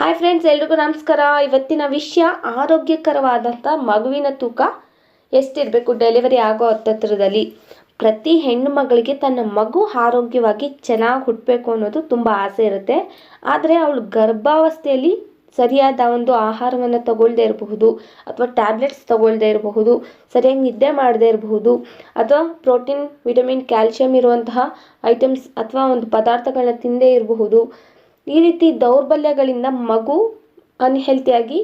Hi friends ಎಲ್ರಿಗೂ ನಮಸ್ಕಾರ. ಇವತ್ತಿನ ವಿಷಯ ಆರೋಗ್ಯಕರವಾದಂಥ ಮಗುವಿನ ತೂಕ ಎಷ್ಟಿರಬೇಕು ಡೆಲಿವರಿ ಆಗೋ ಹತ್ತತ್ರದಲ್ಲಿ. ಪ್ರತಿ ಹೆಣ್ಣು ಮಗಳಿಗೆ ತನ್ನ ಮಗು ಆರೋಗ್ಯವಾಗಿ ಚೆನ್ನಾಗಿ ಹುಟ್ಟಬೇಕು ಅನ್ನೋದು ತುಂಬ ಆಸೆ ಇರುತ್ತೆ. ಆದರೆ ಅವಳು ಗರ್ಭಾವಸ್ಥೆಯಲ್ಲಿ ಸರಿಯಾದ ಒಂದು ಆಹಾರವನ್ನು ತಗೊಳ್ಳದೇ ಇರಬಹುದು, ಅಥವಾ ಟ್ಯಾಬ್ಲೆಟ್ಸ್ ತಗೊಳ್ಳದೇ ಇರಬಹುದು, ಸರಿಯಾಗಿ ನಿದ್ದೆ ಮಾಡದೇ ಇರಬಹುದು, ಅಥವಾ ಪ್ರೋಟೀನ್ ವಿಟಮಿನ್ ಕ್ಯಾಲ್ಶಿಯಂ ಇರುವಂತಹ ಐಟಮ್ಸ್ ಅಥವಾ ಒಂದು ಪದಾರ್ಥಗಳನ್ನ ತಿಂದೇ ಇರಬಹುದು. ಈ ರೀತಿ ದೌರ್ಬಲ್ಯಗಳಿಂದ ಮಗು ಅನ್ಹೆಲ್ತಿಯಾಗಿ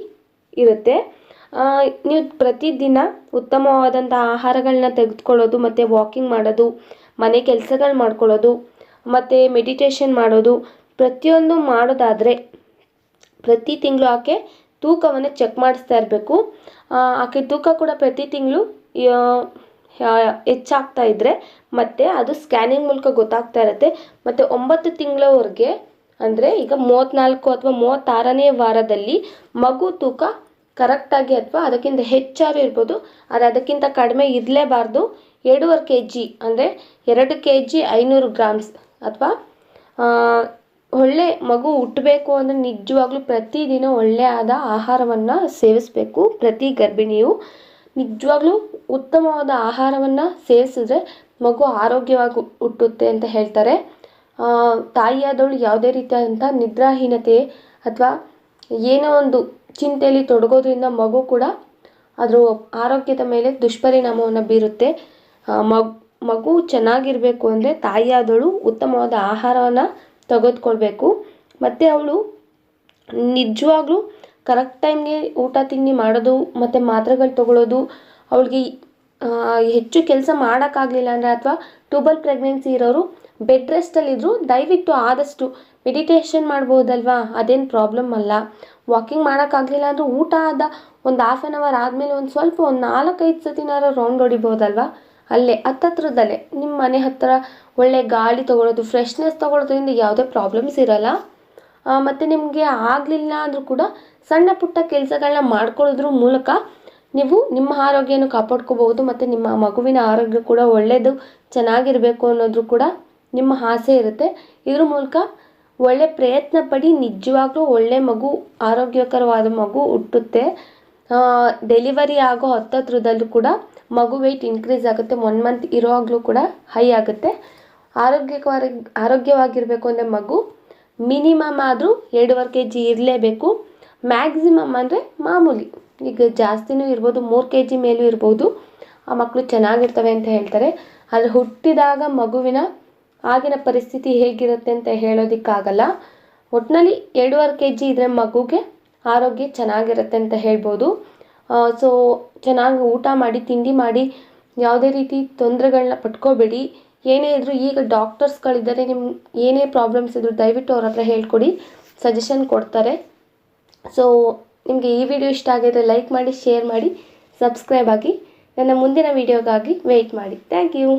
ಇರುತ್ತೆ. ನೀವು ಪ್ರತಿದಿನ ಉತ್ತಮವಾದಂಥ ಆಹಾರಗಳನ್ನ ತೆಗೆದುಕೊಳ್ಳೋದು, ಮತ್ತು ವಾಕಿಂಗ್ ಮಾಡೋದು, ಮನೆ ಕೆಲಸಗಳು ಮಾಡ್ಕೊಳ್ಳೋದು, ಮತ್ತು ಮೆಡಿಟೇಷನ್ ಮಾಡೋದು, ಪ್ರತಿಯೊಂದು ಮಾಡೋದಾದರೆ ಪ್ರತಿ ತಿಂಗಳು ಆಕೆ ತೂಕವನ್ನು ಚೆಕ್ ಮಾಡಿಸ್ತಾ ಇರಬೇಕು. ಆಕೆ ತೂಕ ಕೂಡ ಪ್ರತಿ ತಿಂಗಳು ಹೆಚ್ಚಾಗ್ತಾ ಇದ್ದರೆ ಮತ್ತು ಅದು ಸ್ಕ್ಯಾನಿಂಗ್ ಮೂಲಕ ಗೊತ್ತಾಗ್ತಾ ಇರುತ್ತೆ. ಮತ್ತು ಒಂಬತ್ತು ತಿಂಗಳವರೆಗೆ ಅಂದರೆ ಈಗ ಮೂವತ್ತ್ನಾಲ್ಕು ಅಥವಾ ಮೂವತ್ತಾರನೇ ವಾರದಲ್ಲಿ ಮಗು ತೂಕ ಕರೆಕ್ಟಾಗಿ ಅಥವಾ ಅದಕ್ಕಿಂತ ಹೆಚ್ಚಾರು ಇರ್ಬೋದು. ಅದು ಅದಕ್ಕಿಂತ ಕಡಿಮೆ ಇರಲೇಬಾರ್ದು. ಎರಡೂವರೆ ಕೆ ಜಿ ಅಂದರೆ ಎರಡು ಕೆ ಜಿ ಐನೂರು ಗ್ರಾಮ್ಸ್ ಅಥವಾ ಒಳ್ಳೆ ಮಗು ಹುಟ್ಟಬೇಕು ಅಂದರೆ ನಿಜವಾಗ್ಲೂ ಪ್ರತಿದಿನ ಒಳ್ಳೆಯಾದ ಆಹಾರವನ್ನು ಸೇವಿಸಬೇಕು. ಪ್ರತಿ ಗರ್ಭಿಣಿಯು ನಿಜವಾಗ್ಲೂ ಉತ್ತಮವಾದ ಆಹಾರವನ್ನು ಸೇವಿಸಿದ್ರೆ ಮಗು ಆರೋಗ್ಯವಾಗಿ ಹುಟ್ಟುತ್ತೆ ಅಂತ ಹೇಳ್ತಾರೆ. ತಾಯಿಯಾದವಳು ಯಾವುದೇ ರೀತಿಯಾದಂಥ ನಿದ್ರಾಹೀನತೆ ಅಥವಾ ಏನೋ ಒಂದು ಚಿಂತೆಯಲ್ಲಿ ತೊಡಗೋದ್ರಿಂದ ಮಗು ಕೂಡ ಅದರ ಆರೋಗ್ಯದ ಮೇಲೆ ದುಷ್ಪರಿಣಾಮವನ್ನು ಬೀರುತ್ತೆ. ಮಗ್, ಮಗು ಚೆನ್ನಾಗಿರಬೇಕು ಅಂದರೆ ತಾಯಿಯಾದವಳು ಉತ್ತಮವಾದ ಆಹಾರವನ್ನು ತೆಗೆದುಕೊಳ್ಬೇಕು ಮತ್ತು ಅವಳು ನಿಜವಾಗ್ಲೂ ಕರೆಕ್ಟ್ ಟೈಮ್ಗೆ ಊಟ, ತಿಂಡಿ ಮಾಡೋದು, ಮತ್ತು ಮಾತ್ರೆಗಳು ತಗೊಳ್ಳೋದು ಅವಳಿಗೆ ಹೆಚ್ಚು ಕೆಲಸ ಮಾಡೋಕ್ಕಾಗಲಿಲ್ಲ ಅಂದರೆ ಅಥವಾ ಟ್ಯೂಬಲ್ ಪ್ರೆಗ್ನೆನ್ಸಿ ಇರೋರು ಬೆಡ್ ರೆಸ್ಟಲ್ಲಿದ್ದರೂ ದಯವಿಟ್ಟು ಆದಷ್ಟು ಮೆಡಿಟೇಷನ್ ಮಾಡ್ಬೋದಲ್ವಾ? ಅದೇನು ಪ್ರಾಬ್ಲಮ್ ಅಲ್ಲ. ವಾಕಿಂಗ್ ಮಾಡೋಕ್ಕಾಗಲಿಲ್ಲ ಅಂದರೂ ಊಟ ಆದ ಒಂದು ಹಾಫ್ ಆನ್ ಅವರ್ ಆದಮೇಲೆ ಒಂದು ಸ್ವಲ್ಪ ಒಂದು ನಾಲ್ಕೈದು ಸತಿನಾರ ರೌಂಡ್ ಹೊಡಿಬೋದಲ್ವಾ? ಅಲ್ಲೇ, ಹತ್ತತ್ರದಲ್ಲೇ. ನಿಮ್ಮ ಮನೆ ಹತ್ತಿರ ಒಳ್ಳೆ ಗಾಳಿ ತೊಗೊಳೋದು ಫ್ರೆಶ್ನೆಸ್ ತೊಗೊಳೋದ್ರಿಂದ ಯಾವುದೇ ಪ್ರಾಬ್ಲಮ್ಸ್ ಇರಲ್ಲ. ಮತ್ತು ನಿಮಗೆ ಆಗಲಿಲ್ಲ ಅಂದರೂ ಕೂಡ ಸಣ್ಣ ಪುಟ್ಟ ಕೆಲಸಗಳನ್ನ ಮಾಡ್ಕೊಳ್ಳೋದ್ರ ಮೂಲಕ ನೀವು ನಿಮ್ಮ ಆರೋಗ್ಯನ ಕಾಪಾಡ್ಕೋಬಹುದು, ಮತ್ತು ನಿಮ್ಮ ಮಗುವಿನ ಆರೋಗ್ಯ ಕೂಡ ಒಳ್ಳೆಯದು ಚೆನ್ನಾಗಿರಬೇಕು ಅನ್ನೋದ್ರೂ ಕೂಡ ನಿಮ್ಮ ಆಸೆ ಇರುತ್ತೆ. ಇದ್ರ ಮೂಲಕ ಒಳ್ಳೆ ಪ್ರಯತ್ನ ಪಡಿ. ನಿಜವಾಗ್ಲೂ ಒಳ್ಳೆ ಮಗು, ಆರೋಗ್ಯಕರವಾದ ಮಗು ಹುಟ್ಟುತ್ತೆ. ಡೆಲಿವರಿ ಆಗೋ ಹತ್ತತ್ರದಲ್ಲೂ ಕೂಡ ಮಗು ವೆಯ್ಟ್ ಇನ್ಕ್ರೀಸ್ ಆಗುತ್ತೆ. ಒನ್ ಮಂತ್ ಇರೋವಾಗಲೂ ಕೂಡ ಹೈ ಆಗುತ್ತೆ. ಆರೋಗ್ಯಕರ ಆರೋಗ್ಯವಾಗಿರಬೇಕು ಅಂದರೆ ಮಗು ಮಿನಿಮಮ್ ಆದರೂ ಎರಡೂವರೆ ಕೆ ಜಿ ಇರಲೇಬೇಕು. ಮ್ಯಾಕ್ಸಿಮಮ್ ಅಂದರೆ ಮಾಮೂಲಿ. ಈಗ ಜಾಸ್ತಿನೂ ಇರ್ಬೋದು, ಮೂರು ಕೆ ಜಿ ಮೇಲೂ ಇರ್ಬೋದು. ಆ ಮಕ್ಕಳು ಚೆನ್ನಾಗಿರ್ತವೆ ಅಂತ ಹೇಳ್ತಾರೆ. ಆದರೆ ಹುಟ್ಟಿದಾಗ ಮಗುವಿನ ಆಗಿನ ಪರಿಸ್ಥಿತಿ ಹೇಗಿರುತ್ತೆ ಅಂತ ಹೇಳೋದಕ್ಕಾಗಲ್ಲ. ಒಟ್ಟಿನಲ್ಲಿ ಎರಡೂವರೆ ಕೆ ಜಿ ಇದ್ರೆ ಮಗುಗೆ ಆರೋಗ್ಯ ಚೆನ್ನಾಗಿರುತ್ತೆ ಅಂತ ಹೇಳ್ಬೋದು. ಸೊ ಚೆನ್ನಾಗಿ ಊಟ ಮಾಡಿ, ತಿಂಡಿ ಮಾಡಿ, ಯಾವುದೇ ರೀತಿ ತೊಂದರೆಗಳನ್ನ ಪಟ್ಕೋಬೇಡಿ. ಏನೇ ಇದ್ದರೂ ಈಗ ಡಾಕ್ಟರ್ಸ್ಗಳಿದ್ದಾರೆ ನಿಮ್ಮ ಏನೇ ಪ್ರಾಬ್ಲಮ್ಸ್ ಇದ್ದರೂ ದಯವಿಟ್ಟು ಅವ್ರ ಹತ್ರ ಹೇಳ್ಕೊಡಿ, ಸಜೆಷನ್ ಕೊಡ್ತಾರೆ. ಸೊ ನಿಮಗೆ ಈ ವಿಡಿಯೋ ಇಷ್ಟ ಆಗಿದ್ರೆ ಲೈಕ್ ಮಾಡಿ, ಶೇರ್ ಮಾಡಿ, ಸಬ್ಸ್ಕ್ರೈಬ್ ಆಗಿ. ನನ್ನ ಮುಂದಿನ ವಿಡಿಯೋಗಾಗಿ ವೆಯ್ಟ್ ಮಾಡಿ. Thank you